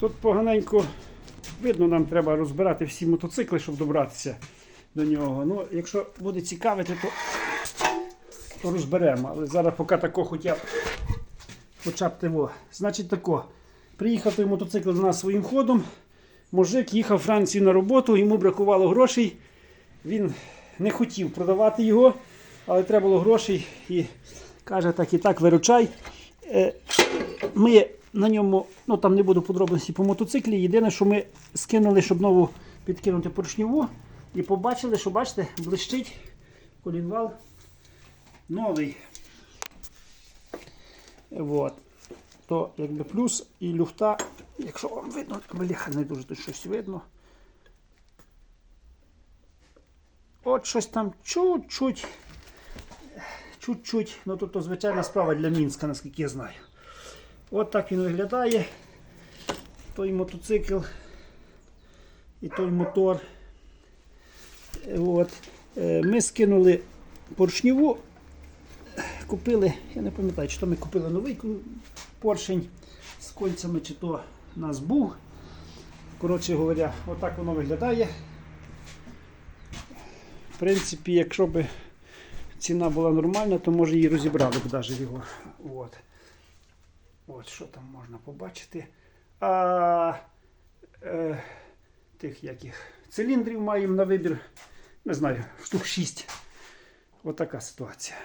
Тут поганенько видно, нам треба розбирати всі мотоцикли, щоб добратися до нього. Ну, якщо буде цікавити, то, то розберемо. Але зараз поки тако хоча б того. Значить тако. Приїхав той мотоцикл до нас своїм ходом. Мужик їхав в Францію на роботу, йому бракувало грошей. Він не хотів продавати його, але треба було грошей і каже, так і так, виручай. Е, Ми на ньому, ну там не буду подробності по мотоциклі. Єдине, що ми скинули, щоб нову підкинути поршньову, і побачили, що бачите, блищить колінвал новий. Вот. То якби плюс і люфта, якщо вам видно, бляха, не дуже тут щось видно. От щось там чуть-чуть. Чуть-чуть. Ну тут то звичайна справа для Мінська, наскільки я знаю. От так він виглядає. Той мотоцикл і той мотор. От. Е, Ми скинули поршневу, купили, я не пам'ятаю, чи то ми купили новий поршень з кольцями, чи то у нас був. Коротше говоря, отак воно виглядає. В принципі, якщо б ціна була нормальна, то може і розібрали б навіть його. От. От що там можна побачити. А е, тих яких циліндрів маємо на вибір. Не знаю, штук 6. Отака ситуація.